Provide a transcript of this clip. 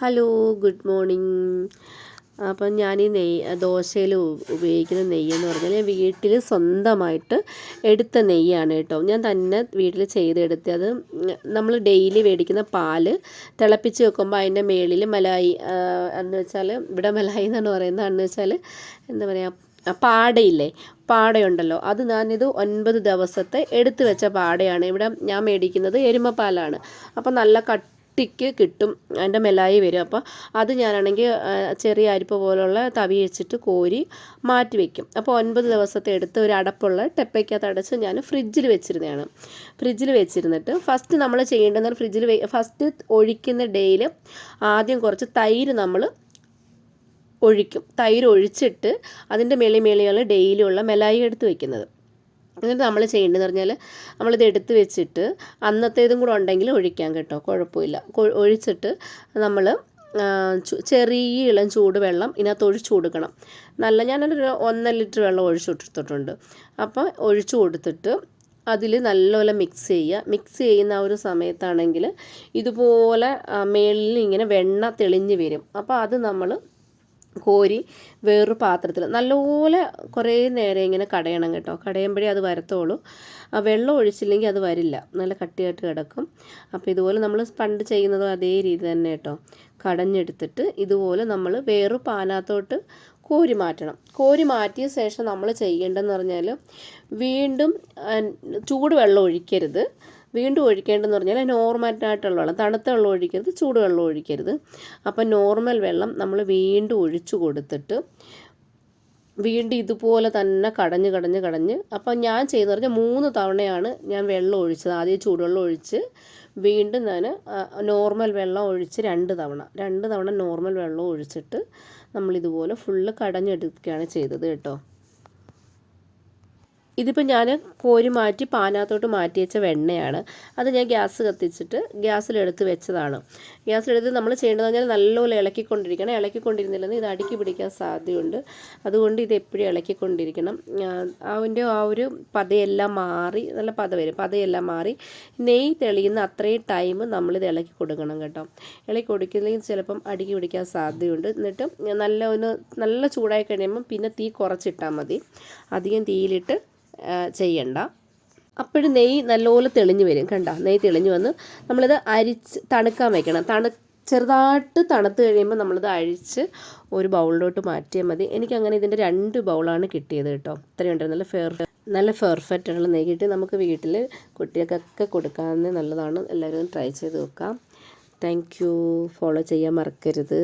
Hello good morning. അപ്പം ഞാൻ ഈ നെയ്യ് ദോശയിൽ ഉപയോഗിക്കുന്ന നെയ്യെന്ന് പറഞ്ഞാൽ ഞാൻ വീട്ടിൽ സ്വന്തമായിട്ട് എടുത്ത നെയ്യാണ് കേട്ടോ. ഞാൻ തന്നെ വീട്ടിൽ ചെയ്തെടുത്ത് അത് നമ്മൾ ഡെയിലി മേടിക്കുന്ന പാൽ തിളപ്പിച്ച് വെക്കുമ്പോൾ അതിന്റെ മേളിൽ മലായി എന്ന് വെച്ചാൽ ഇവിടെ മലായി എന്നാണ് പറയുന്നത്. എന്ന് വെച്ചാൽ എന്താ പറയുക പാടയില്ലേ പാടയുണ്ടല്ലോ. അത് ഞാനിത് ഒൻപത് ദിവസത്തെ എടുത്തു വെച്ച പാടയാണ്. ഇവിടെ ഞാൻ മേടിക്കുന്നത് എരുമപ്പാലാണ് അപ്പോൾ നല്ല കട്ടിക്ക് കിട്ടും അതിന്റെ മെലായി വരും. അപ്പോൾ അത് ഞാനാണെങ്കിൽ ചെറിയ അരിപ്പ പോലുള്ള തവി വെച്ചിട്ട് കോരി മാറ്റി വെക്കും. അപ്പോൾ ഒൻപത് ദിവസത്തെ എടുത്ത് ഒരു അടപ്പുള്ള ടെപ്പയ്ക്കകത്ത് അടച്ച് ഞാൻ ഫ്രിഡ്ജിൽ വെച്ചിരുന്നതാണ്. ഫ്രിഡ്ജിൽ വെച്ചിരുന്നിട്ട് ഫസ്റ്റ് നമ്മൾ ചെയ്യേണ്ടത് ഫ്രിഡ്ജിൽ ഫസ്റ്റ് ഒഴിക്കുന്ന ഡേയിൽ ആദ്യം കുറച്ച് തൈര് നമ്മൾ ഒഴിക്കും. തൈര് ഒഴിച്ചിട്ട് അതിന്റെ മേളി മേളിയാണ് ഡെയിലിയുള്ള മെലായി എടുത്ത് വെക്കുന്നത്. എന്നിട്ട് നമ്മൾ ചെയ്യേണ്ടതെന്ന് പറഞ്ഞാൽ നമ്മളിത് എടുത്ത് വെച്ചിട്ട് അന്നത്തേതും കൂടെ ഉണ്ടെങ്കിൽ ഒഴിക്കാം കേട്ടോ കുഴപ്പമില്ല. ഒഴിച്ചിട്ട് നമ്മൾ ചെറിയ ഇളം ചൂട് വെള്ളം ഇതിനകത്ത് ഒഴിച്ചു കൊടുക്കണം. നല്ല ഞാനൊരു ഒന്നര ലിറ്റർ വെള്ളം ഒഴിച്ചു കൊടുത്തിട്ടുണ്ട്. അപ്പോൾ ഒഴിച്ചു കൊടുത്തിട്ട് അതിൽ നല്ലപോലെ മിക്സ് ചെയ്യുക. മിക്സ് ചെയ്യുന്ന ആ ഒരു സമയത്താണെങ്കിൽ ഇതുപോലെ മേളിൽ ഇങ്ങനെ വെണ്ണ തെളിഞ്ഞ് വരും. അപ്പോൾ അത് നമ്മൾ കോരി വേറൊരു പാത്രത്തിൽ നല്ലപോലെ കുറേ നേരം ഇങ്ങനെ കടയണം കേട്ടോ. കടയുമ്പോഴേ അത് വരത്തുള്ളൂ. വെള്ളം ഒഴിച്ചില്ലെങ്കിൽ അത് വരില്ല. നല്ല കട്ടിയായിട്ട് കിടക്കും. അപ്പോൾ ഇതുപോലെ നമ്മൾ പണ്ട് ചെയ്യുന്നതും അതേ രീതി തന്നെ കേട്ടോ. കടഞ്ഞെടുത്തിട്ട് ഇതുപോലെ നമ്മൾ വേറൊരു പാനകത്തോട്ട് കോരി മാറ്റണം. കോരി മാറ്റിയ ശേഷം നമ്മൾ ചെയ്യേണ്ടതെന്ന് പറഞ്ഞാൽ വീണ്ടും ആ, ചൂട് വെള്ളം ഒഴിക്കരുത്. വീണ്ടും ഒഴിക്കേണ്ടതെന്ന് പറഞ്ഞാൽ നോർമലായിട്ടുള്ള വെള്ളം തണുത്ത വെള്ളം ഒഴിക്കരുത് ചൂട് വെള്ളം ഒഴിക്കരുത്. അപ്പം നോർമൽ വെള്ളം നമ്മൾ വീണ്ടും ഒഴിച്ചു കൊടുത്തിട്ട് വീണ്ടും ഇതുപോലെ തന്നെ കടഞ്ഞ് കടഞ്ഞ് കടഞ്ഞ് അപ്പം ഞാൻ ചെയ്തെന്ന് പറഞ്ഞാൽ മൂന്ന് തവണയാണ് ഞാൻ വെള്ളം ഒഴിച്ചത്. ആദ്യം ചൂടുവെള്ളം ഒഴിച്ച് വീണ്ടും ഞാൻ നോർമൽ വെള്ളം ഒഴിച്ച് രണ്ട് തവണ രണ്ട് തവണ നോർമൽ വെള്ളം ഒഴിച്ചിട്ട് നമ്മളിതുപോലെ ഫുള്ള് കടഞ്ഞെടുക്കുകയാണ് ചെയ്തത് കേട്ടോ. ഇതിപ്പോൾ ഞാൻ കോരി മാറ്റി പാനകത്തോട്ട് മാറ്റി വെച്ച വെണ്ണയാണ്. അത് ഞാൻ ഗ്യാസ് കത്തിച്ചിട്ട് ഗ്യാസിലെടുത്ത് വെച്ചതാണ്. ഗ്യാസിലെടുത്ത് നമ്മൾ ചെയ്യേണ്ടതെന്ന് പറഞ്ഞാൽ നല്ലപോലെ ഇളക്കിക്കൊണ്ടിരിക്കണം. ഇളക്കിക്കൊണ്ടിരുന്നില്ലെന്ന് ഇത് അടുക്കി പിടിക്കാൻ സാധ്യതയുണ്ട്. അതുകൊണ്ട് ഇത് എപ്പോഴും ഇളക്കിക്കൊണ്ടിരിക്കണം. അതിന്റെ ആ ഒരു പതയെല്ലാം മാറി നല്ല പത വരും. പതയെല്ലാം മാറി നെയ് തെളിയുന്ന അത്രയും ടൈം നമ്മളിത് ഇളക്കി കൊടുക്കണം കേട്ടോ. ഇളക്കി കൊടുക്കില്ലെങ്കിൽ ചിലപ്പം അടുക്കി പിടിക്കാൻ സാധ്യതയുണ്ട്. എന്നിട്ട് നല്ല ഒന്ന് നല്ല ചൂടായി കഴിയുമ്പം പിന്നെ തീ കുറച്ചിട്ടാൽ മതി. അധികം തീയിലിട്ട് ചെയ്യണ്ട. അപ്പോഴും നെയ്യ് നല്ലപോലെ തെളിഞ്ഞ് വരും. കണ്ട? നെയ്യ് തെളിഞ്ഞ് വന്ന് നമ്മളിത് അരിച്ച് തണുക്കാൻ വെക്കണം. തണു ചെറുതായിട്ട് തണുത്ത് കഴിയുമ്പോൾ നമ്മളിത് അഴിച്ച് ഒരു ബൗളിലോട്ട് മാറ്റിയാൽ മതി. എനിക്കങ്ങനെ ഇതിന്റെ രണ്ട് ബൗളാണ് കിട്ടിയത് കേട്ടോ. ഇത്രയും ഉണ്ട്. നല്ല ഫെയർ നല്ല പെർഫെക്റ്റ് ഉള്ള നെയ്യ് കിട്ടി. നമുക്ക് വീട്ടിൽ കുട്ടികൾക്കൊക്കെ കൊടുക്കാവുന്ന നല്ലതാണ്. എല്ലാവരും ട്രൈ ചെയ്ത് നോക്കാം. Thank you. ഫോളോ ചെയ്യാൻ മറക്കരുത്.